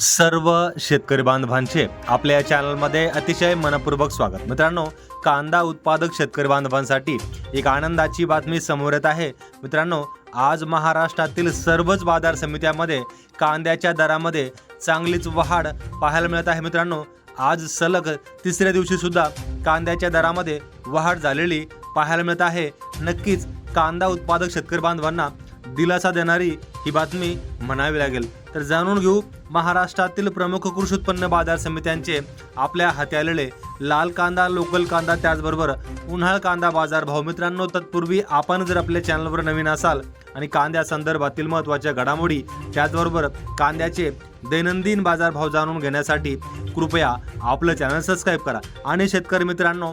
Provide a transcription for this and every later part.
सर्व शेतकरी बांधवांचे आपल्या या चॅनलमध्ये अतिशय मनपूर्वक स्वागत. मित्रांनो कांदा उत्पादक शेतकरी बांधवांसाठी एक आनंदाची बातमी समोर येत आहे. मित्रांनो आज महाराष्ट्रातील सर्वच बाजार समित्यामध्ये कांद्याच्या दरामध्ये चांगलीच वाढ पाहायला मिळत आहे. मित्रांनो आज सलग तिसऱ्या दिवशी सुद्धा कांद्याच्या दरामध्ये वाढ झालेली पाहायला मिळत आहे. नक्कीच कांदा उत्पादक शेतकरी बांधवांना दिलासा देणारी ही बातमी म्हणावी लागेल. तर जाणून घेऊ महाराष्ट्रातील प्रमुख कृषी उत्पन्न बाजार समित्यांचे आपल्या हाती आलेले लाल कांदा लोकल कांदा त्याचबरोबर उन्हाळ कांदा बाजार भाव. मित्रांनो तत्पूर्वी आपण जर आपल्या चॅनलवर नवीन असाल आणि कांद्या संदर्भातील महत्त्वाच्या घडामोडी त्याचबरोबर कांद्याचे दैनंदिन बाजारभाव जाणून घेण्यासाठी कृपया आपलं चॅनल सबस्क्राईब करा. आणि शेतकरी मित्रांनो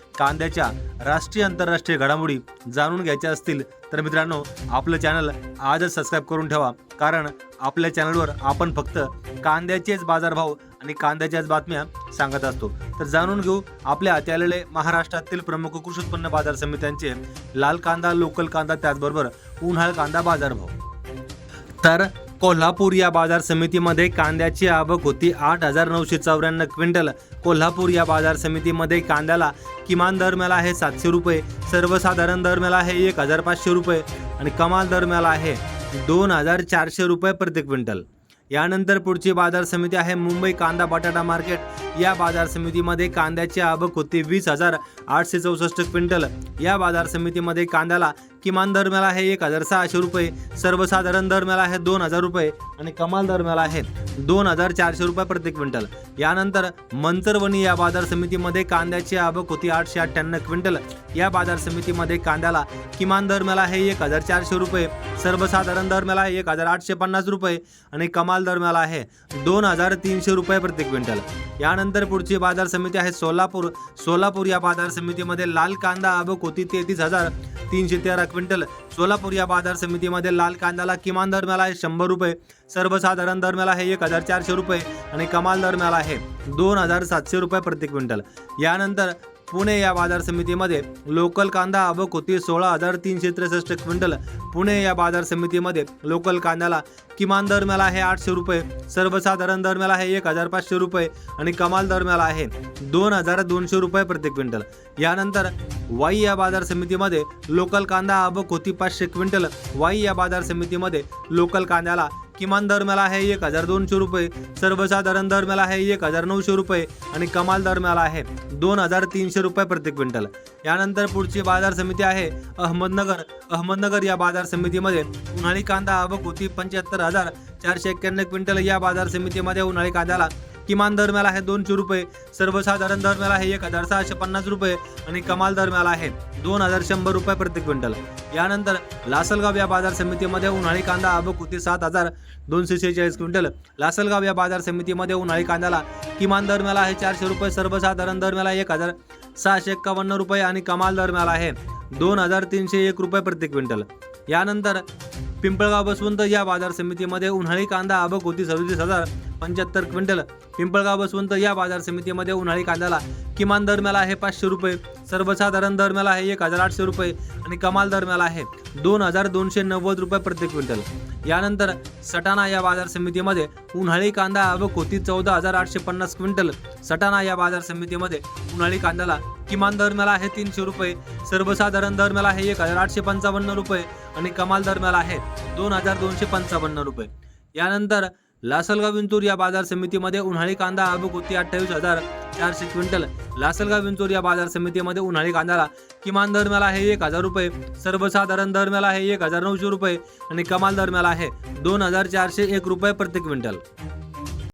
कांद्याच्या राष्ट्रीय आंतरराष्ट्रीय घडामोडी जाणून घ्यायच्या असतील तर मित्रांनो आपलं चॅनल आजच सबस्क्राईब करून ठेवा. कारण आपल्या चॅनलवर आपण फक्त कांद्याचेच बाजारभाव आणि कांद्याच्याच बातम्या सांगत असतो. तर जाणून घेऊ आपल्या हाती महाराष्ट्रातील प्रमुख कृषी उत्पन्न बाजार समित्यांचे लाल कांदा लोकल कांदा त्याचबरोबर उन्हाळ कांदा बाजारभाव. तर कोल्हापूर या बाजार समितीमध्ये कांद्याची आवक होती आठ हजार नऊशे चौऱ्याण्णव क्विंटल. कोल्हापूर या बाजार समितीमध्ये कांद्याला किमान दर मिळाला आहे सातशे रुपये सर्वसाधारण दर मिळाला आहे एक हजार पाचशे रुपये आणि कमाल दर मिळाला आहे दोन हजार चारशे रुपये प्रति क्विंटल. यानंतर पुढची बाजार समिती आहे मुंबई कांदा बटाटा मार्केट. या बाजार समितीमध्ये कांद्याची आवक होती वीस हजार आठशे चौसष्ट क्विंटल. या बाजार समितीमध्ये कांद्याला किमान दर आहे एक हजार सहाशे रुपये सर्वसाधारण दर आहे दोन हजार रुपये आणि कमाल दर मिळाला आहे दोन हजार चारशे रुपये प्रति क्विंटल. यानंतर मंतरवणी या बाजार समितीमध्ये कांद्याची आवक होती आठशे अठ्ठ्याण्णव क्विंटल. या बाजार समितीमध्ये कांद्याला किमान दर आहे एक हजार चारशे रुपये सर्वसाधारण दर आहे एक हजार आठशे पन्नास रुपये आणि कमाल दर आहे दोन हजार तीनशे रुपये प्रति क्विंटल. यानंतर पुढची बाजार समिती आहे सोलापूर. सोलापूर या बाजार समितीमध्ये लाल कांदा आवक होती तेहतीस हजार तीनशे तेरा क्विंटल. सोलापूर या बाजार समितीमध्ये लाल कांद्याला किमान दर मिळाला आहे शंभर रुपये. सर्वसाधारण दर मिळाला आहे एक हजार चारशे रुपये आणि कमाल दर मिळाला आहे दोन हजार सातशे रुपये प्रति क्विंटल. यानंतर पुणे या बाजार समितीमध्ये लोकल कांदा आवक होती. सोळा हजार तीनशे त्रेसष्ट क्विंटल. पुणे या बाजार समितीमध्ये लोकल कांद्याला किमान दर मिळाला आहे आठशे रुपये सर्वसाधारण दर मिळाला आहे एक हजार पाचशे रुपये आणि कमाल दर मिळाला आहे दोन हजार दोनशे रुपये प्रति क्विंटल. यानंतर वाई या बाजार समितीमध्ये लोकल कांदा आवक होती पाचशे क्विंटल. वाई या बाजार समितीमध्ये लोकल कांद्याला किमान दर आहे एक हजार दोनशे रुपये सर्वसाधारण दर आहे एक हजार नऊशे रुपये आणि कमाल दर आहे दोन हजार तीनशे रुपये प्रति क्विंटल. यानंतर पुढची बाजार समिती आहे अहमदनगर. अहमदनगर या बाजार समितीमध्ये उन्हाळी कांदा आवक होती पंच्याहत्तर हजार चारशे एक्क्याण्णव क्विंटल या बाजार समितीमध्ये उन्हाळी कांद्याला किमान दर मिळाला आहे दोनशे रुपये सर्वसाधारण दर मिळाला आहे एक हजार सहाशे पन्नास रुपये आणि कमाल दर मिळाला आहे दोन हजार शंभर रुपये प्रति क्विंटल. यानंतर लासलगाव या बाजार समितीमध्ये उन्हाळी कांदा आवक होती सात हजार दोनशे शेहेचाळीस क्विंटल. लासलगाव या बाजार समितीमध्ये उन्हाळी कांद्याला किमान दर मिळाला आहे चारशे रुपये सर्वसाधारण दर मिळाला एक हजार सहाशे एक्कावन्न रुपये आणि कमाल दर मिळाला आहे दोन हजार तीनशे एक रुपये प्रति क्विंटल. यानंतर पिंपळगाव बसवंत या बाजार समितीमध्ये उन्हाळी कांदा आवक होती सदतीस हजार पंच्याहत्तर क्विंटल. पिंपळगाव बसवंत या बाजार समितीमध्ये उन्हाळी कांद्याला किमान दर मिळाला आहे पाचशे रुपये सर्वसाधारण दर मिळाला आहे एक हजार आठशे रुपये आणि कमाल दर मिळाला आहे दोन हजार दोनशे नव्वद रुपये प्रति क्विंटल. यानंतर सटाणा या बाजार समितीमध्ये उन्हाळी कांदा आवक होती चौदा हजार आठशे पन्नास क्विंटल. सटाणा या बाजार समितीमध्ये उन्हाळी कांद्याला किमान दर मिळाला आहे तीनशे रुपये सर्वसाधारण दर आहे एक हजार आठशे पंचावन्न रुपये आणि कमाल दर आहे दोन हजार दोनशे पंचावन्न रुपये. यानंतर लासलगाव विंचूर या बाजार समितीमध्ये उन्हाळी कांदा आवक होती अठ्ठावीस हजार चारशे क्विंटल. लासलगाव विंचूर या बाजार समितीमध्ये उन्हाळी कांद्याला किमान दर मिळाला आहे एक हजार रुपये. सर्वसाधारण दर मिळाला आहे एक हजार नऊशे रुपये आणि कमाल दर मिळाला आहे दोन हजार चारशे एक रुपये प्रति क्विंटल.